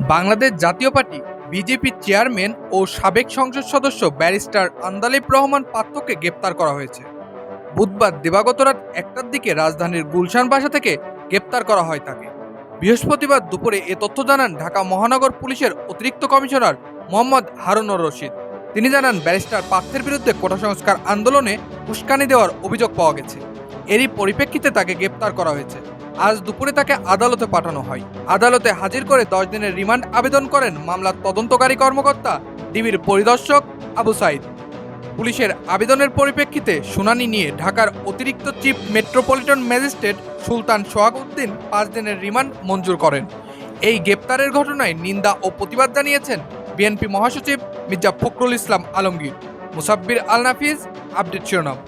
বাংলাদেশ জাতীয় পার্টি বিজেপির চেয়ারম্যান ও সাবেক সংসদ সদস্য ব্যারিস্টার আন্দালিব রহমান পাত্রকে গ্রেপ্তার করা হয়েছে। বুধবার দিবাগত রাত একটার দিকে রাজধানীর গুলশান বাসা থেকে গ্রেপ্তার করা হয় তাকে। বৃহস্পতিবার দুপুরে এ তথ্য জানান ঢাকা মহানগর পুলিশের অতিরিক্ত কমিশনার মোহাম্মদ হারুনুর রশিদ। তিনি জানান, ব্যারিস্টার পার্থের বিরুদ্ধে কোটা সংস্কার আন্দোলনে উস্কানি দেওয়ার অভিযোগ পাওয়া গেছে। এরই পরিপ্রেক্ষিতে তাকে গ্রেপ্তার করা হয়েছে। আজ দুপুরে তাকে আদালতে পাঠানো হয়। আদালতে হাজির করে দশ দিনের রিমান্ড আবেদন করেন মামলার তদন্তকারী কর্মকর্তা ডিবির পরিদর্শক আবু সাইদ। পুলিশের আবেদনের পরিপ্রেক্ষিতে শুনানি নিয়ে ঢাকার অতিরিক্ত chief metropolitan magistrate Sultan Sohag Uddin পাঁচ দিনের রিমান্ড মঞ্জুর করেন। এই গ্রেপ্তারের ঘটনায় নিন্দা ও প্রতিবাদ জানিয়েছেন বিএনপি মহাসচিব মির্জা ফখরুল ইসলাম আলমগীর। মুসাব্বির আল নাফিজ আপডেট শিরোনাম।